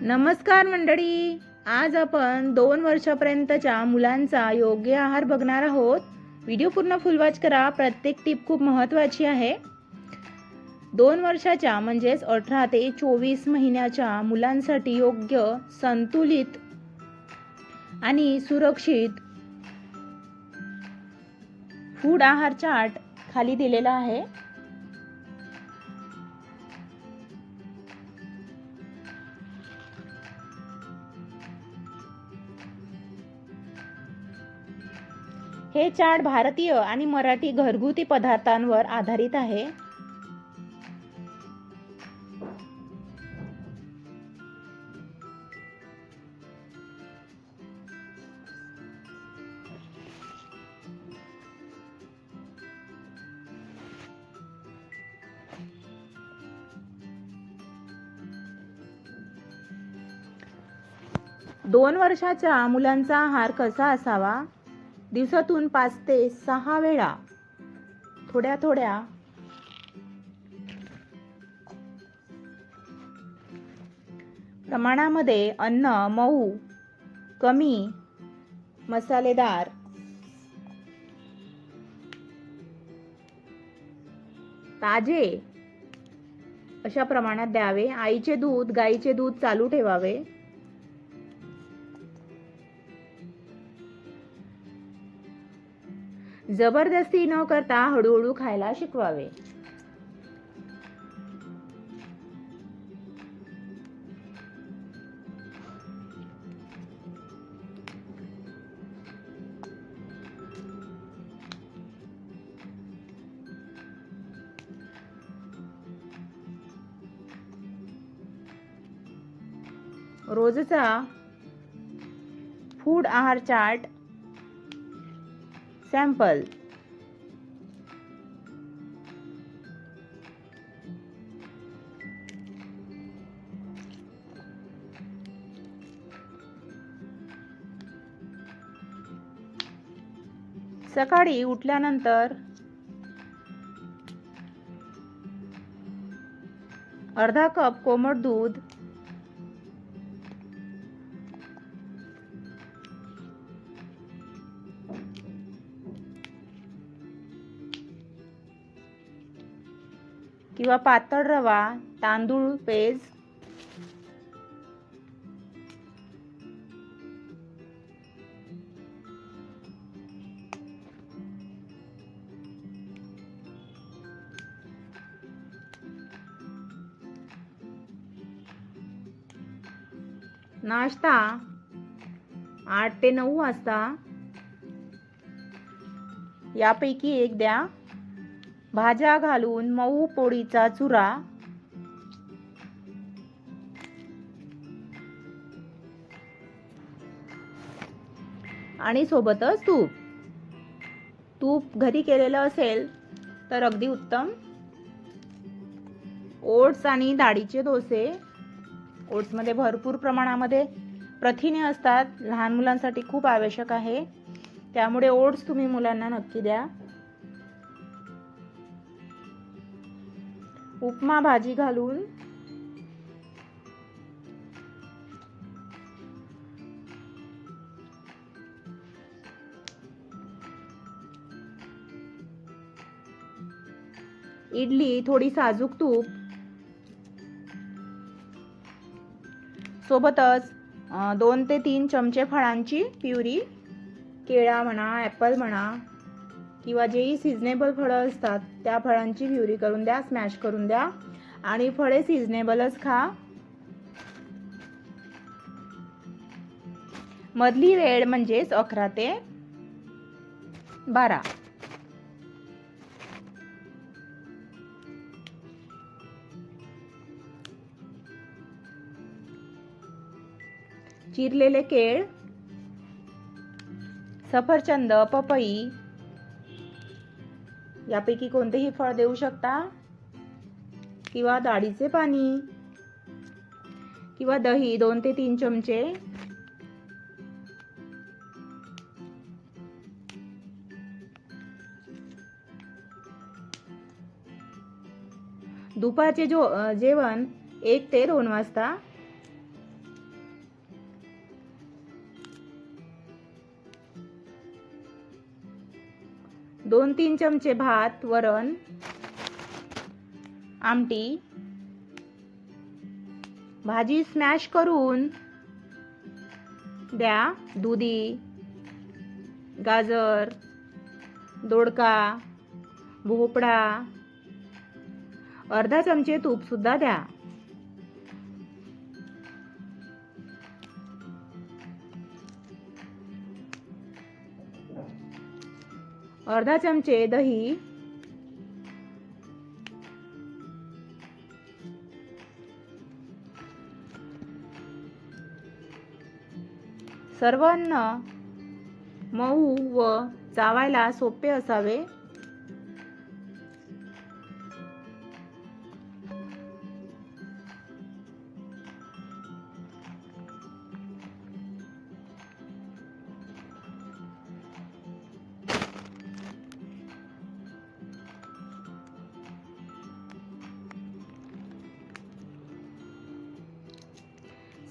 नमस्कार मंडळी. आज आपण दोन वर्षापर्यंतच्या मुलांचा योग्य आहार बघणार आहोत. व्हिडिओ पूर्ण फुलवाच करा. प्रत्येक टीप खूप महत्त्वाची आहे. दोन वर्षाच्या म्हणजेच अठरा ते चोवीस महिन्याच्या मुलांसाठी योग्य संतुलित आणि सुरक्षित फूड आहार चार्ट खाली दिलेला आहे. हे चाट भारतीय आणि मराठी घरगुती पदार्थांवर आधारित आहे. दोन वर्षाच्या मुलांचा आहार कसा असावा? दिवसातून पाच ते सहा वेळा. थोड्या थोड्या. प्रमाणामध्ये अन्न मऊ कमी मसालेदार. ताजे. अशा प्रमाणात द्यावे. आईचे दूध गाईचे दूध चालू ठेवावे. जबरदस्ती न करता हळूहळू खायला शिकवावे. रोजचा फूड आहार चार्ट सॅम्पल. सकाळी उठल्यानंतर अर्धा कप कोमट दूध किंवा पातळ रवा तांदूळ पेज. नाश्ता आठ ते नऊ वाजता. यापैकी एक द्या. भाज्या घालून मऊ पोळीचा चुरा. आणि सोबतच तूप. तूप घरी केलेलं असेल तर अगदी उत्तम. ओट्स आणि डाळीचे डोसे. ओट्समध्ये भरपूर प्रमाणामध्ये प्रथिने असतात. लहान मुलांसाठी खूप आवश्यक आहे. त्यामुळे ओट्स तुम्ही मुलांना नक्की द्या. उपमा भाजी घालून. इडली थोडी साजूक तूप. सोबतच दोन ते तीन चमचे फळांची प्युरी. केळा म्हणा ॲपल म्हणा. किंवा जेही सिजनेबल फळं असतात त्या फळांची प्युरी करून द्या स्मॅश करून द्या. आणि फळे सिजनेबलच खा. मधली वेळ म्हणजेच अकरा ते बारा. चिरलेले केळ सफरचंद पपई यापैकी कोणतेही फळ देऊ शकता? किंवा डाळीचे पाणी? किंवा दही दोन ते तीन चमचे? दुपारचे जो जेवण एक ते दोन वाजता दोन तीन चमचे भात वरण आमटी भाजी स्मॅश करून द्या दुधी गाजर दोडका भोपळा अर्धा चमचे तूपसुद्धा द्या. अर्धा चमचे दही. सर्व अन्न मऊ व चावायला सोपे असावे.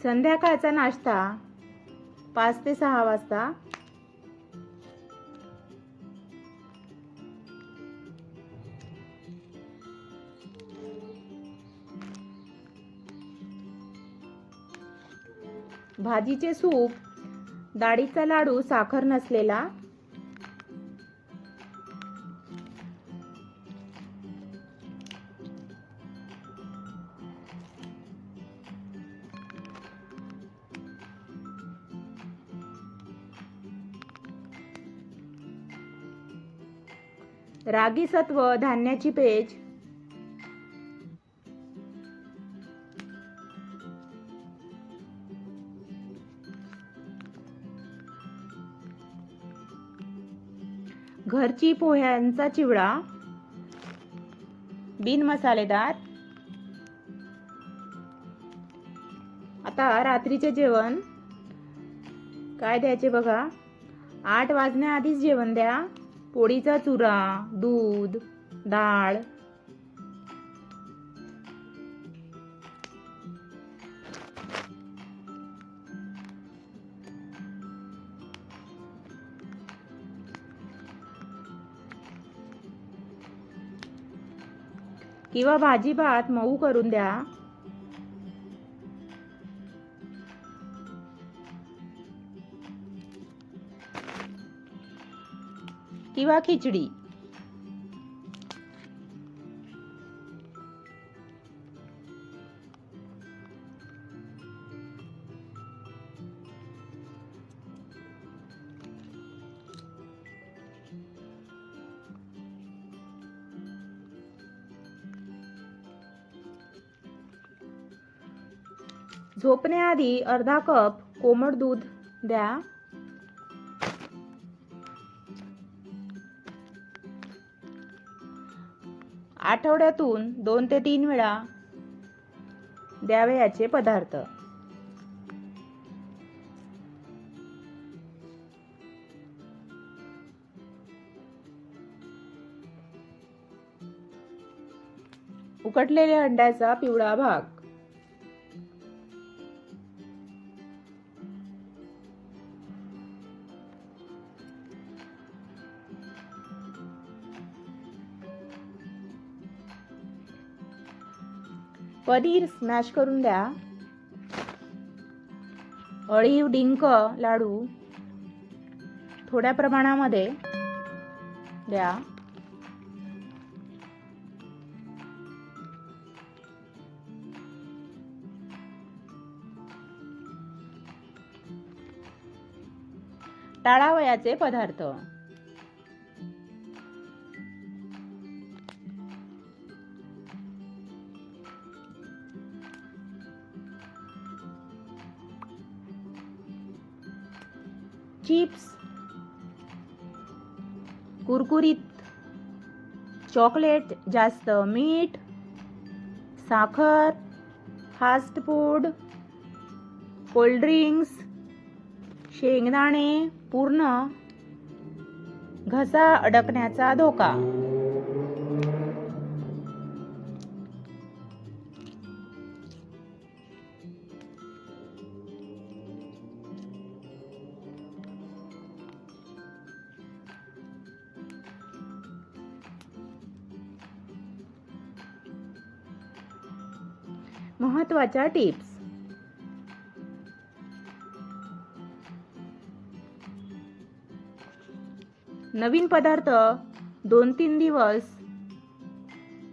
संध्याकाळचा नाश्ता पाच ते सहा वाजता. भाजीचे सूप डाळीचा लाडू साखर नसलेला रागी सत्व धान्याची पेज. घरची पोह्यांचा चिवडा. बिन मसालेदार. आता रात्रीचे जेवण. काय द्यायचे बघा. आठ वाजण्याआधीच जेवण द्या. पोळीचा चुरा दूध डाळ. किंवा भाजी भात मऊ करून द्या. किंवा खिचडी. झोपण्याआधी अर्धा कप कोमट दूध द्या. आठवड्यातून दोन ते तीन वेळा द्यावे याचे पदार्थ. उकटलेल्या अंड्याचा पिवळा भाग. पनीर स्मॅश करून द्या. अळीव डिंक लाडू थोड्या प्रमाणामध्ये द्या. टाळावयाचे पदार्थ. चिप्स कुरकुरीत चॉकलेट जास्त मीठ साखर फास्ट फूड कोल्ड्रिंक्स शेंगदाणे पूर्ण घसा अडकण्याचा धोका. महत्त्वाच्या टिप्स. नवीन पदार्थ दोन तीन दिवस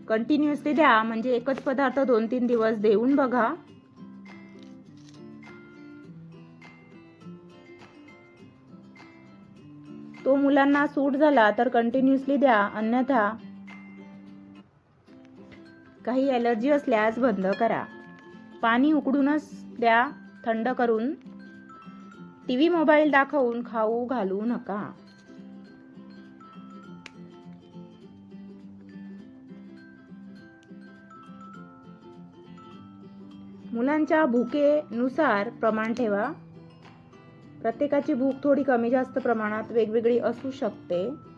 कंटिन्युअसली द्या म्हणजे एकच पदार्थ दोन तीन दिवस देऊन बघा. तो मुलांना सूट झाला तर कंटिन्युअसली द्या अन्यथा काही ॲलर्जी असल्यास बंद करा. पाणी उकडूनच द्या थंड करून. टी व्ही मोबाईल दाखवून खाऊ घालू नका. मुलांच्या भूकेनुसार प्रमाण ठेवा. प्रत्येकाची भूक थोडी कमी जास्त प्रमाणात वेगवेगळी असू शकते.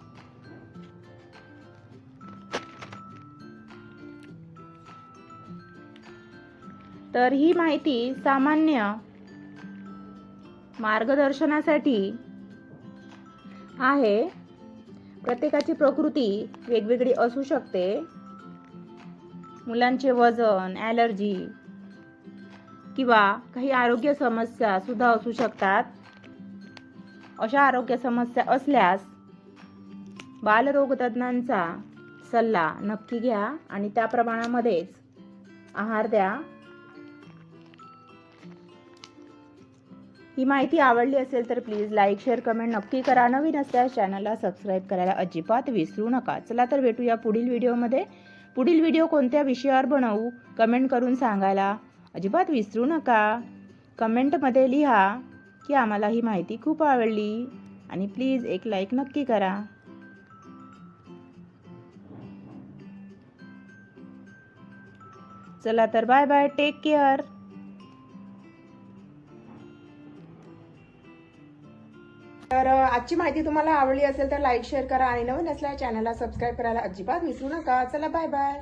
तर ही माहिती सामान्य मार्गदर्शनासाठी आहे. प्रत्येकाची प्रकृती वेगवेगळी असू शकते. मुलांचे वजन ॲलर्जी किंवा काही आरोग्य समस्या सुद्धा असू शकतात. अशा आरोग्य समस्या असल्यास बालरोगतज्ञांचा सल्ला नक्की घ्या आणि त्या प्रमाणामध्येच आहार द्या. ही माहिती आवडली असेल तर प्लीज लाईक शेअर कमेंट नक्की करा. नवीन असल्यास चॅनलला सबस्क्राईब करायला अजिबात विसरू नका. चला तर भेटूया पुढील व्हिडिओमध्ये. पुढील व्हिडिओ कोणत्या विषयावर बनवू? कमेंट करून सांगायला अजिबात विसरू नका. कमेंटमध्ये लिहा की आम्हाला ही माहिती खूप आवडली आणि प्लीज एक लाईक नक्की करा. चला तर बाय बाय टेक केअर. तर आजची माहिती तुम्हाला आवडली असेल तर लाईक शेअर करा आणि नवीन असल्या चॅनलला सबस्क्राईब करायला अजिबात विसरू नका. चला बाय बाय